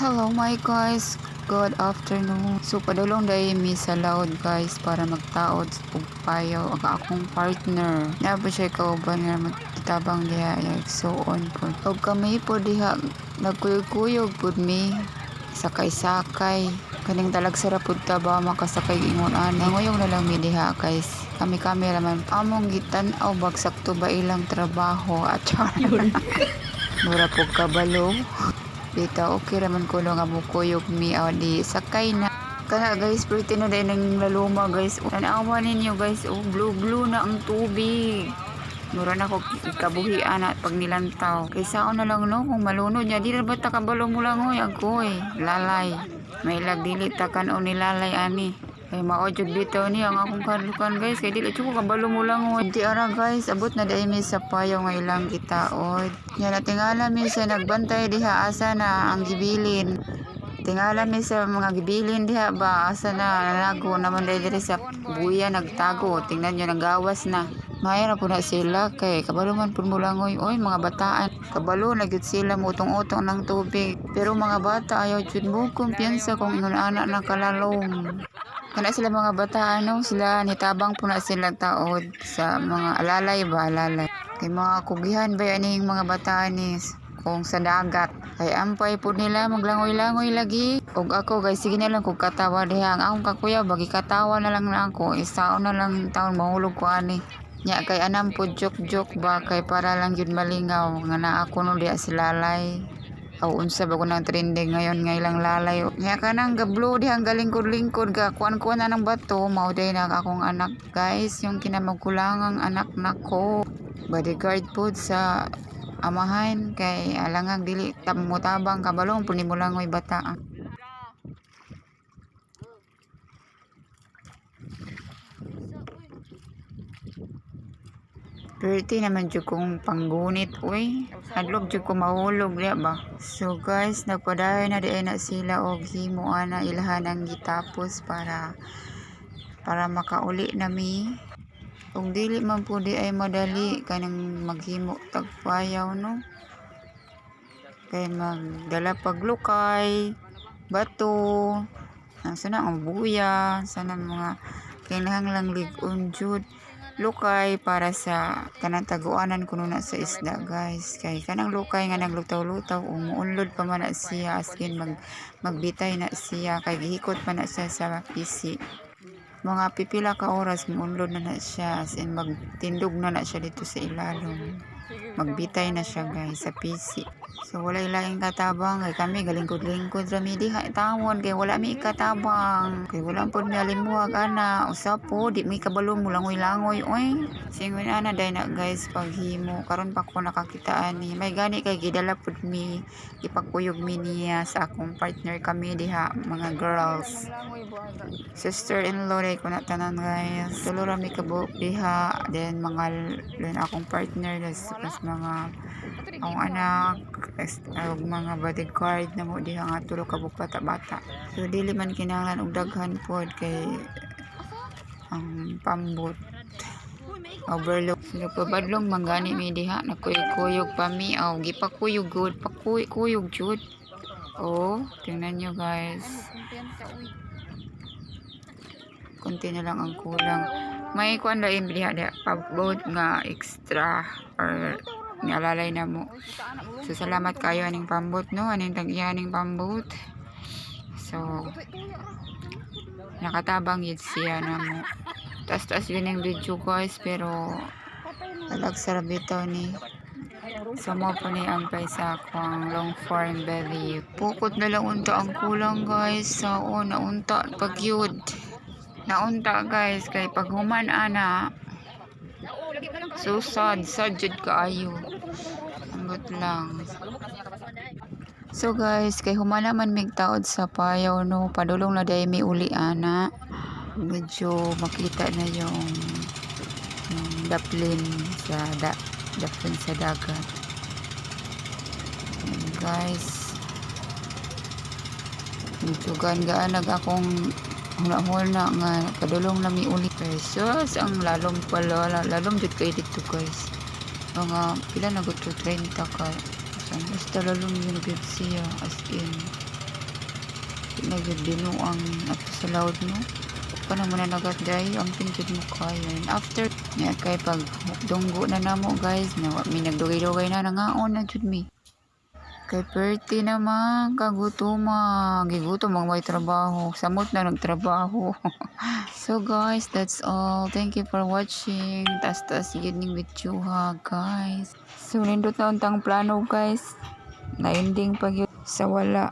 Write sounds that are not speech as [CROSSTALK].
Hello my guys, good afternoon. So padulong dahil mi sa loud guys para magtaod sa pugpayo ang akong partner. Napa siya kauban nga magkitabang diha like so on po. Og kami po diha nagkuyog-kuyog pud mi sakay-sakay. Kaning talag sarap pud ta ba makasakay ingon ani. Nguyog na lang mi diha guys. Kami cameraman among gitan-aw bagsak to ba ilang trabaho at [LAUGHS] Mura po kabalo. Dito, okay raman ko nga mo kuyog mi di sakay na. Kana guys, pretty na din ng laluma guys. Tanawa ninyo guys, oh, blue blue na ang tubig. Mura na ko kabuhian at pag nilantaw. Kaysa ako na lang no, kung malunod niya, di na ba takabalo mo lang oy, ako eh. Lalay. May lagdili takan o nilalay ani. Kay maojud bitaw ni ang akong kalukan guys. Kay dili ko kabalo mo lang oy. Di ara guys, abot na dai mi sa payo nga ilang kitaod. Yan na tingala mi sa nagbantay diha asa na ang gibilin. Tingala mi sa mga gibilin diha ba asa na nalago naman dahil diri sa buya nagtago. Tingnan nyo nagawas na. Mayra po na sila kay kabalo man po mo langoy. Oy mga bataan. Kabalo na gyud sila mutong-utong ng tubig. Pero mga bata ayaw jud mo kumpiyansa kung ingon anak na kalalong. Kana sila mga bata ano sila nitabang po na sila taod sa mga alalay ba alalay. Kay mga kugihan ba yan yung mga bata ni kung sa dagat. Kay ampay po nila maglangoy-langoy lagi. Og ako guys, sige na lang kung katawa diha. Ang akong kakuya, bagi katawa na lang na ako. Isaon na lang taon mahulog ko ani. Nya kay anam po joke-joke ba kay para lang yun malingaw nga na ako no diya si lalay. Aw unsa ba ko nang trending ngayon nga ilang lalay. Nya kanang gablo dihang galingkod-lingkod ga kuan-kuan na ng bato mao day na akong anak guys yung kinamagkulangang anak nako. Bodyguard po sa amahan kay alangang dili tab mo tabang kabalong puni mo langoy bata. Pretty naman jud kong panggunit uy. Hadlok jud ko mahulog diya ba. So guys, nagpadayon na diay na sila og himo ana ilahan ang gitapos para para makauli nami. Kung dili man po di ay madali kanang maghimo tagpayaw no. Kay magdala paglukay, bato, ang sana ang buya, sana mga kinahanglang ligon jud lukay para sa kanang taguanan kuno na sa isda guys. Kay kanang lukay nga naglutaw-lutaw umuunlod pa man na siya as in mag magbitay na siya kay gihikot pa na siya sa PC. Mga pipila ka oras muunlod na na siya as in magtindog na na siya dito sa ilalom. Magbitay na siya guys sa PC so wala ilaing katabang. Kay kami galingkod-lingkod rami diha tawon kay wala mi katabang. Kay wala pod mi alimuwag ana. Usa po di mi kabalo mo langoy-langoy oy. Singon ana day na guys paghimo. Karon pa ko nakakita ani may gani kay gidala pod mi ipakuyog mi niya sa akong partner kami diha mga girls. Sister-in-law day ko na tanan guys. Tulo rami kabuok diha. Then mga then akong partner guys tapos mga ang anak og mga bodyguard na mo diha nga tulo ka bata-bata so dili man kinahanglan og daghan pod kay ang pambot. Overlook sila pa badlong manggani mi diha nakuyog-kuyog pa mi. Aw gipakuyog good. Pakuyog jud. Oh tingnan nyo guys. Konti na lang ang kulang. May kuan lain diha diha pabot nga extra or nialalay na mo so salamat kayo aning pambot no aning tag-iya aning pambot so nakatabang yun siya na mo taas taas yun yung video guys pero talag sarap ito ni So mo po ni ampay sa akong long form belly. Pukot na lang unta ang kulang guys. Sa o naunta pag yun. Naunta guys kay pag human ana. So sad, sad jud kaayo. Ambot lang. So guys, kay humana man mig taod sa payaw no, padulong na day mi uli ana. Medyo makita na yung, yung daplin sa da, daplin sa dagat. Ayan, guys. Medyo gaan nag akong hula-hula nga padulong na mi uli pesos ang lalom pala lalom jud kay dito guys mga pila na to? 30 ka. So, basta lalom yun gud siya as in na yun binuang ato sa loud no pa naman na nagat-dry ang tingkid mo kaya and after niya kay pag dunggo na namo guys na mi nagdugay-dugay na nangaon na jud mi kay perti naman kagutuma gigutom ang may trabaho. Samot na nagtrabaho [LAUGHS] so guys that's all. Thank you for watching. Tas tas yun ning video ha guys. So nindot na untang plano guys. Na ending pag sa wala